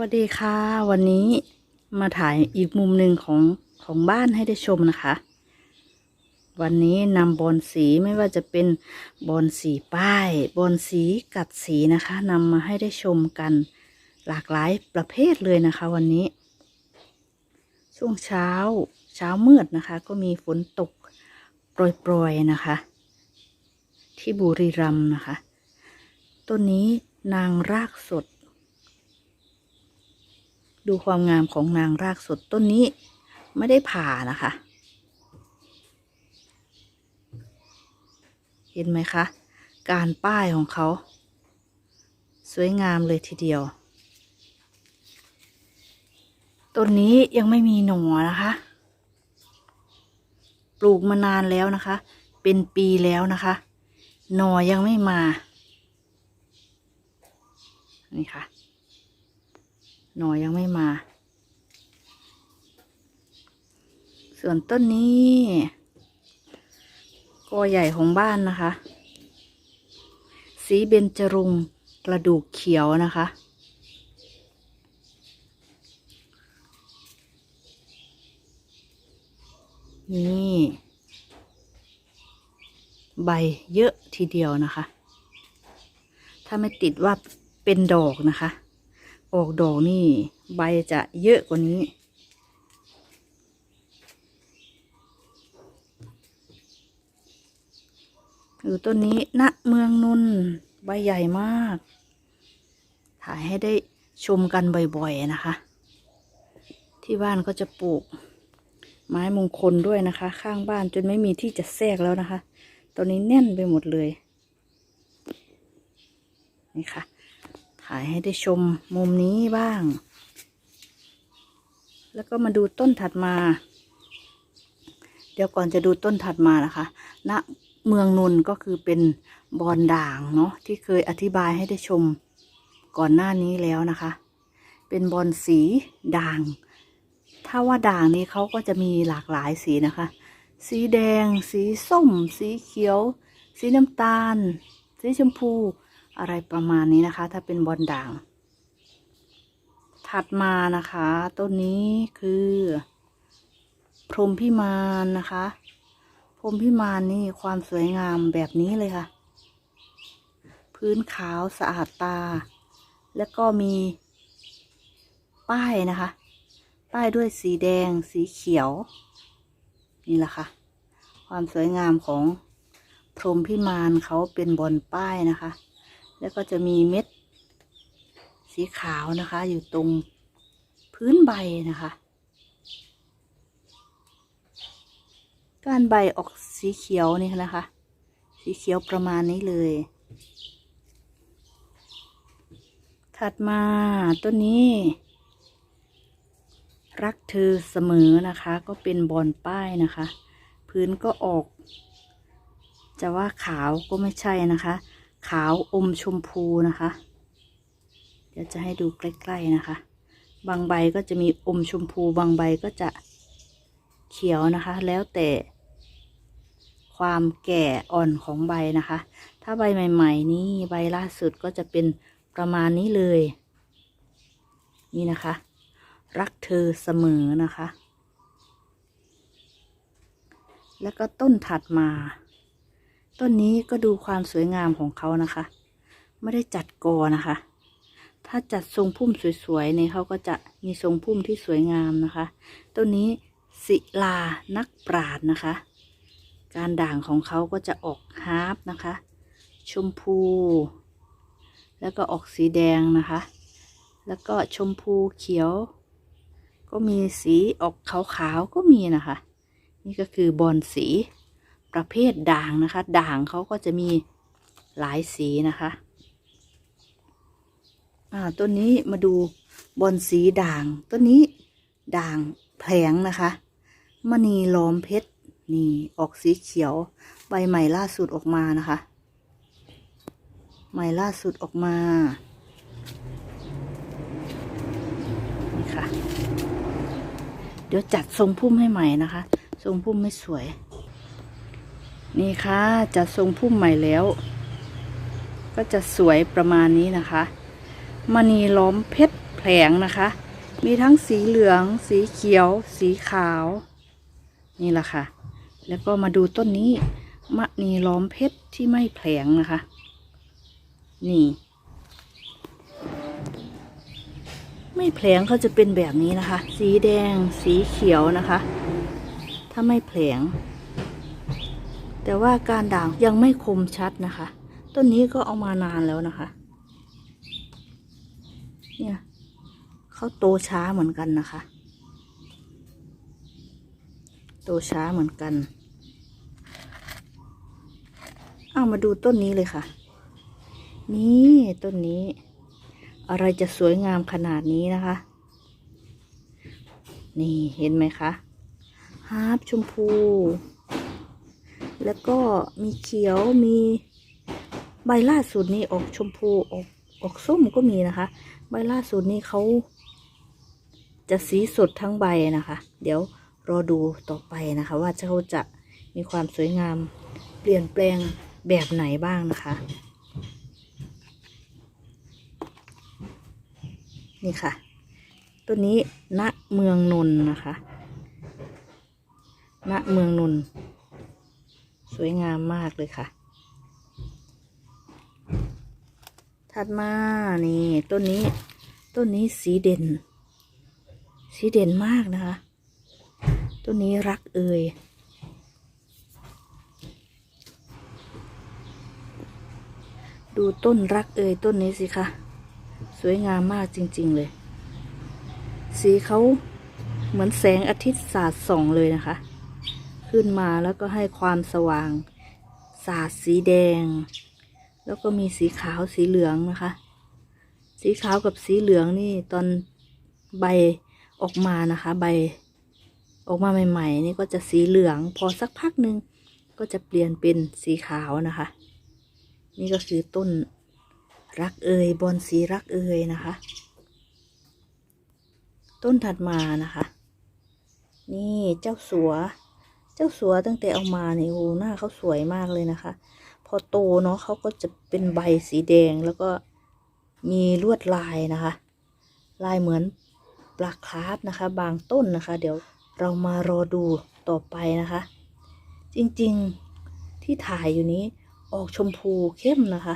วัสดีค่ะ วันนี้มาถ่ายอีกมุมหนึ่งของของบ้านให้ได้ชมนะคะ วันนี้นำบอลสีไม่ว่าจะเป็นบอลสีป้ายบอลสีกัดสีนะคะนำมาให้ได้ชมกันหลากหลายประเภทเลยนะคะ วันนี้ ช่วงเช้าเช้ามืดนะคะ ก็มีฝนตกโปรยๆนะคะ ที่บุรีรัมย์นะคะ ต้นนี้นางรากสด ดูความงามของนางรากสดต้นนี้ ไม่ได้ผ่านะคะ เห็นไหมคะ การป้ายของเขา สวยงามเลยทีเดียว ต้นนี้ยังไม่มีหนอนะคะ ปลูกมานานแล้วนะคะ เป็นปีแล้วนะคะ หนอยังไม่มา นี่ค่ะ หน่อยังไม่มา ส่วนต้นนี้กอใหญ่ของบ้านนะคะ สีเบญจรงกระดูกเขียวนะคะ นี่ ใบเยอะทีเดียวนะคะ ถ้าไม่ติดว่าเป็นดอกนะคะ ออกดอกนี่ใบจะเยอะกว่านี้ อยู่ต้นนี้ณเมืองนนท์ใบใหญ่มาก ถ่ายให้ได้ชมกันบ่อยๆนะคะ ที่บ้านก็จะปลูก ไม้มงคลด้วยนะคะ ข้างบ้านจนไม่มีที่จะแทรกแล้วนะคะ ตอนนี้แน่นไปหมดเลย นี่ค่ะายให้ได้ชมมุมนี้บ้าง แล้วก็มาดูต้นถัดมา เดี๋ยวก่อนจะดูต้นถัดมานะคะณเมืองนนก็คือเป็นบอนด่างเนาะที่เคยอธิบายให้ได้ชมก่อนหน้านี้แล้วนะคะ เป็นบอลสีด่าง ถ้าว่าด่างนี้เขาก็จะมีหลากหลายสีนะคะ สีแดง สีส้ม สีเขียว สีน้ำตาล สีชมพู อะไรประมาณนี้นะคะ ถ้าเป็นบอลด่าง ถัดมานะคะ ต้นนี้คือ พรมพิมานนะคะ พรมพิมานนี่ความสวยงามแบบนี้เลยค่ะ พื้นขาวสะอาดตา แล้วก็มี ป้ายนะคะ ป้ายด้วยสีแดงสีเขียว นี่แหละค่ะ ความสวยงามของพรมพิมานเขาเป็นบนป้ายนะคะ แล้วก็จะมีเม็ด สีขาวนะคะ อยู่ตรงพื้นใบนะคะ ก้านใบออกสีเขียวนี่นะคะ สีเขียวประมาณนี้เลย ถัดมาต้นนี้ รักเธอเสมอนะคะ ก็เป็นบอลป้ายนะคะ พื้นก็ออก จะว่าขาวก็ไม่ใช่นะคะ ขาวอมชมพูนะคะ เดี๋ยวจะให้ดูใกล้ ๆนะคะ บางใบก็จะมีอมชมพู บางใบก็จะเขียวนะคะ แล้วแต่ความแก่อ่อนของใบนะคะ ถ้าใบใหม่ ๆ นี่ใบล่าสุดก็จะเป็นประมาณนี้เลย นี่นะคะ รักเธอเสมอนะคะ แล้วก็ต้นถัดมา ต้นนี้ก็ดูความสวยงามของเขานะคะ ไม่ได้จัดกอนะคะ ถ้าจัดทรงพุ่มสวยๆเนี่ยเขาก็จะมีทรงพุ่มที่สวยงามนะคะ ต้นนี้ศิลานักปราดนะคะ การด่างของเขาก็จะออกฮาร์ปนะคะ ชมพู แล้วก็ออกสีแดงนะคะ แล้วก็ชมพูเขียว ก็มีสีออกขาวๆก็มีนะคะ นี่ก็คือบอลสี ประเภทด่างนะคะ ด่างเขาก็จะมีหลายสีนะคะอ่าต้นนี้มาดูบอลสีด่างต้นนี้ด่างแผลงนะคะมณีล้อมเพชรนี่ออกสีเขียว ใบใหม่ล่าสุดออกมานะคะ ใหม่ล่าสุดออกมานี่ค่ะ เดี๋ยวจัดทรงพุ่มให้ใหม่นะคะ ทรงพุ่มไม่สวย นี่ค่ะจัดทรงพุ่มใหม่แล้ว ก็จะสวยประมาณนี้นะคะมณีล้อมเพชรแผลงนะคะ มีทั้งสีเหลือง สีเขียว สีขาว นี่แหละค่ะ แล้วก็มาดูต้นนี้มะนีล้อมเพชรที่ไม่แผลงนะคะ นี่ ไม่แผลงเขาจะเป็นแบบนี้นะคะ สีแดง สีเขียวนะคะ ถ้าไม่แผลง แต่ว่าการด่างยังไม่คมชัดนะคะ ต้นนี้ก็เอามานานแล้วนะคะ เนี่ยเขาโตช้าเหมือนกันนะคะ โตช้าเหมือนกัน เอามาดูต้นนี้เลยค่ะ นี่ต้นนี้ อะไรจะสวยงามขนาดนี้นะคะ นี่เห็นไหมคะฮาร์ปชมพู แล้วก็มีเขียวมีใบล่าสุดนี่ออกชมพูออกออกส้มก็มีนะคะ ใบล่าสุดนี่เขาจะสีสดทั้งใบนะคะ เดี๋ยวรอดูต่อไปนะคะ ว่าเขาจะมีความสวยงามเปลี่ยนแปลงแบบไหนบ้างนะคะ นี่ค่ะ ตัวนี้ณเมืองนนนะคะณเมืองนน สวยงามมากเลยค่ะ ถัดมานี่ต้นนี้ต้นนี้สีเด่น สีเด่นมากนะคะ ต้นนี้รักเอ่ยดูต้นรักเอ่ยต้นนี้สิคะสวยงามมากจริง ๆ เลย สีเขาเหมือนแสงอาทิตย์สาดส่องเลยนะคะ ขึ้นมาแล้วก็ให้ความสว่าง สาดสีแดง แล้วก็มีสีขาวสีเหลืองนะคะ สีขาวกับสีเหลืองนี่ตอนใบออกมานะคะ ใบออกมาใหม่ ๆ นี่ก็จะสีเหลือง พอสักพักหนึ่งก็จะเปลี่ยนเป็นสีขาวนะคะ นี่ก็คือต้นรักเอยบอนสีรักเอยนะคะ ต้นถัดมานะคะ นี่เจ้าสัว จ้าสัวตั้งแต่เอามาเนี่ยโอ้หน้าเขาสวยมากเลยนะคะ พอโตเนาะเขาก็จะเป็นใบสีแดงแล้วก็มีลวดลายนะคะ ลายเหมือนปลาคาร์ฟนะคะ บางต้นนะคะ เดี๋ยวเรามารอดูต่อไปนะคะ จริงๆที่ถ่ายอยู่นี้ออกชมพูเข้มนะคะ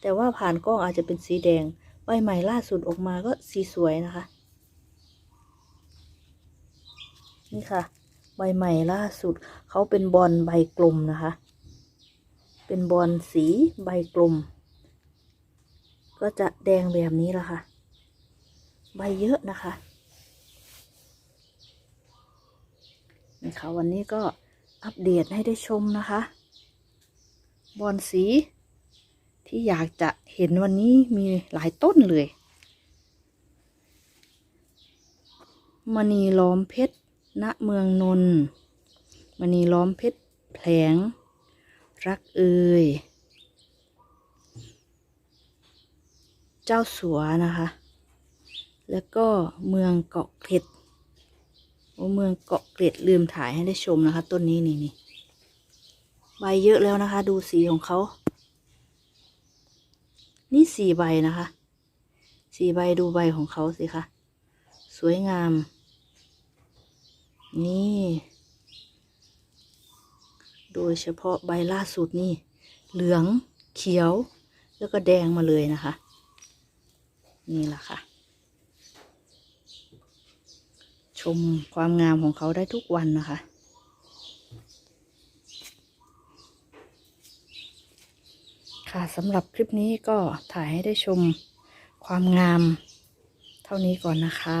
แต่ว่าผ่านกล้องอาจจะเป็นสีแดงใบใหม่ล่าสุดออกมาก็สีสวยนะคะ นี่ค่ะ ใบใหม่ล่าสุด เขาเป็นบอลใบกลมนะคะ เป็นบอลสีใบกลม ก็จะแดงแบบนี้ละค่ะ ใบเยอะนะคะนี่ค่ะวันนี้ก็อัปเดตให้ได้ชมนะคะ บอลสีที่อยากจะเห็นวันนี้มีหลายต้นเลยมณีล้อมเพชร ณเมืองนนท์มณีล้อมเพชรแผลง รักเอ่ยเจ้าสัวนะคะ แล้วก็เมืองเกาะเกร็ดโอ้เมืองเกาะเกร็ดลืมถ่ายให้ได้ชมนะคะ ต้นนี้นี่นี่ใบเยอะแล้วนะคะ ดูสีของเขา นี่สี่ใบนะคะ สี่ใบดูใบของเขาสิคะ สวยงาม นี่ โดยเฉพาะใบล่าสุดนี่ เหลืองเขียว แล้วก็แดงมาเลยนะคะ นี่แหละค่ะ ชมความงามของเขาได้ทุกวันนะคะค่ะสำหรับคลิปนี้ก็ถ่ายให้ได้ชมความงามเท่านี้ก่อนนะคะ